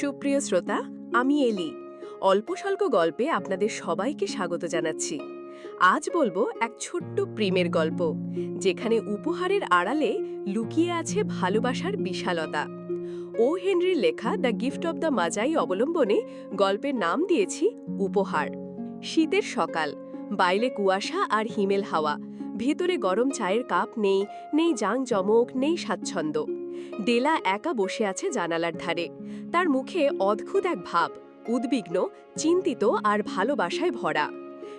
সুপ্রিয় শ্রোতা, আমি এলি। অল্পস্বল্প গল্পে আপনাদের সবাইকে স্বাগত জানাচ্ছি। আজ বলব এক ছোট্ট প্রেমের গল্প, যেখানে উপহারের আড়ালে লুকিয়ে আছে ভালোবাসার বিশালতা। ও হেনরির লেখা the gift of the Magi অবলম্বনে গল্পের নাম দিয়েছি, উপহার। শীতের সকাল বাইলে কুয়াশা আর হিমেল হাওয়া। ভেতরে গরম চায়ের কাপ নেই নেই জাং জমক, নেই স্বাচ্ছন্দ্য। ডেলা একা বসে আছে জানালার ধারে। তার মুখে অদ্ভুত এক ভাব, উদ্বিগ্ন, চিন্তিত আর ভালোবাসায় ভরা।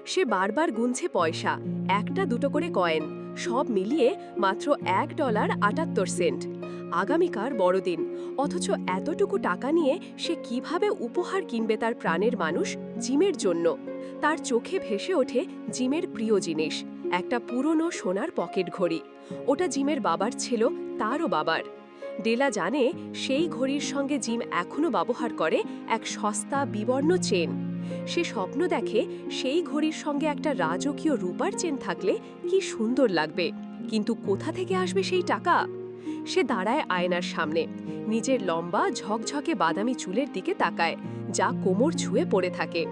সে বারবার গুনছে পয়সা, একটা দুটো করে কয়েন, সব মিলিয়ে মাত্র এক ডলার আটাত্তর সেন্ট। আগামীকার বড়দিন, অথচ এতটুকু টাকা নিয়ে সে কীভাবে উপহার কিনবে তার প্রাণের মানুষ জিমের জন্য? তার চোখে ভেসে ওঠে জিমের প্রিয় জিনিস। একটা পুরনো সোনার পকেট ঘড়ি। ওটা জিমের বাবার ছিল, তারও বাবার। ডেলা জানে সেই ঘড়ির সঙ্গে জিম এখনও ব্যবহার করে এক সস্তা, বিবর্ণ চেন। সে স্বপ্ন দেখে সেই ঘড়ির সঙ্গে একটা রাজকীয় রূপার চেন থাকলে কি সুন্দর লাগবে। কিন্তু কোথা থেকে আসবে সেই টাকা? সে দাঁড়ায় আয়নার সামনে। নিজের লম্বা, ঝকঝকে বাদামি চুলের দিকে তাকায়, যা কোমর ছুঁয়ে পড়ে থাকে।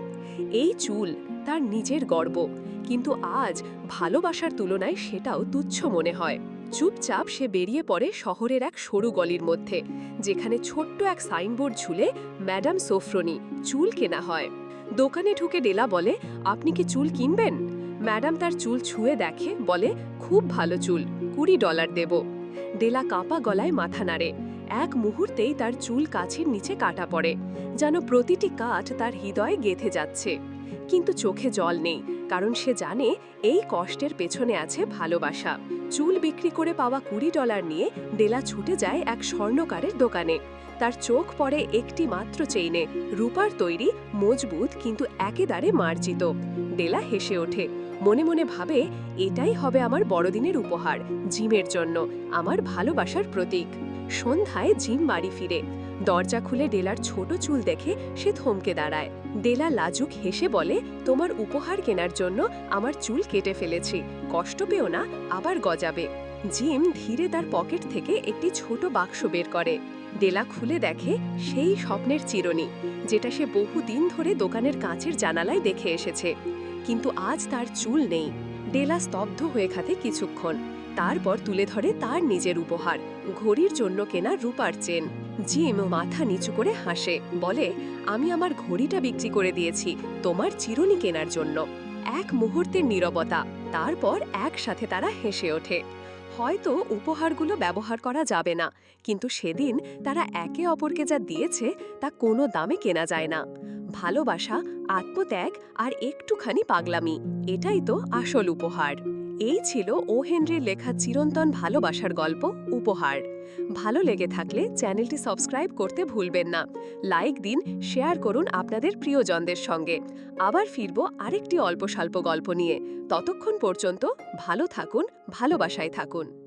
এই চুল তার নিজের গর্ব। কিন্তু আজ ভালোবাসার তুলনায় সেটাও তুচ্ছ মনে হয়। চুপচাপ সে বেরিয়ে পড়ে শহরের এক সরু গলির মধ্যে, যেখানে ছোট্ট এক সাইনবোর্ড ঝুলে ম্যাডাম সোফ্রনি চুল কেনা হয়। দোকানে ঢুকে ডেলা বলে, আপনি কি চুল কিনবেন? ম্যাডাম তার চুল ছুঁয়ে দেখে, বলে, খুব ভালো চুল, কুড়ি ডলার দেব। ডেলা কাঁপা গলায় মাথা নাড়ে। এক মুহূর্তেই তার চুল কাছের নিচে কাটা পড়ে, যেন প্রতিটি কাঠ তার হৃদয়ে গেথে যাচ্ছে। কিন্তু চোখে জল নেই, কারণ সে জানে এই কষ্টের পেছনে আছে ভালোবাসা। চুল বিক্রি করে পাওয়া কুড়ি ডলার নিয়ে ডেলা ছুটে যায় এক স্বর্ণকারের দোকানে। তার চোখ পড়ে একটি মাত্র চেইনে, রূপার তৈরি, মজবুত, কিন্তু একেবারে মার্জিত। ডেলা হেসে ওঠে, মনে মনে ভাবে, এটাই হবে আমার বড়দিনের উপহার, জিমের জন্য, আমার ভালোবাসার প্রতীক। সন্ধ্যায় জিম বাড়ি ফিরে। দরজা খুলে ডেলার ছোট চুল দেখে সে থমকে দাঁড়ায়। ডেলা লাজুক হেসে বলে, তোমার উপহার কেনার জন্য আমার চুল কেটে ফেলেছি, কষ্ট পেও না, আবার গজাবে। জিম ধীরে তার পকেট থেকে একটি ছোট বাক্স বের করে। ডেলা খুলে দেখে সেই স্বপ্নের চিরনি, যেটা সে বহুদিন ধরে দোকানের কাঁচের জানালায় দেখে এসেছে। কিন্তু আজ তার চুল নেই। ডেলা স্তব্ধ হয়ে খাতে কিছুক্ষণ। তারপর তুলে ধরে তার নিজের উপহার, ঘড়ির জন্য কেনা রূপার চেন। জিম মাথা নিচু করে হাসে, বলে, আমি আমার ঘড়িটা বিক্রি করে দিয়েছি, তোমার চিরুনি কেনার জন্য। এক মুহূর্তের নীরবতা, তারপর একসাথে তারা হেসে ওঠে। হয়তো উপহারগুলো ব্যবহার করা যাবে না, কিন্তু সেদিন তারা একে অপরকে যা দিয়েছে, তা কোনো দামে কেনা যায় না। ভালোবাসা, আত্মত্যাগ আর একটুখানি পাগলামি, এটাই তো আসল উপহার। এই ছিল ও হেনরির লেখা চিরন্তন ভালোবাসার গল্প, উপহার। ভালো লেগে থাকলে চ্যানেলটি সাবস্ক্রাইব করতে ভুলবেন না। লাইক দিন, শেয়ার করুন আপনাদের প্রিয়জনদের সঙ্গে। আবার ফিরব আরেকটি অল্প স্বল্প গল্প নিয়ে। ততক্ষণ পর্যন্ত ভালো থাকুন, ভালোবাসায় থাকুন।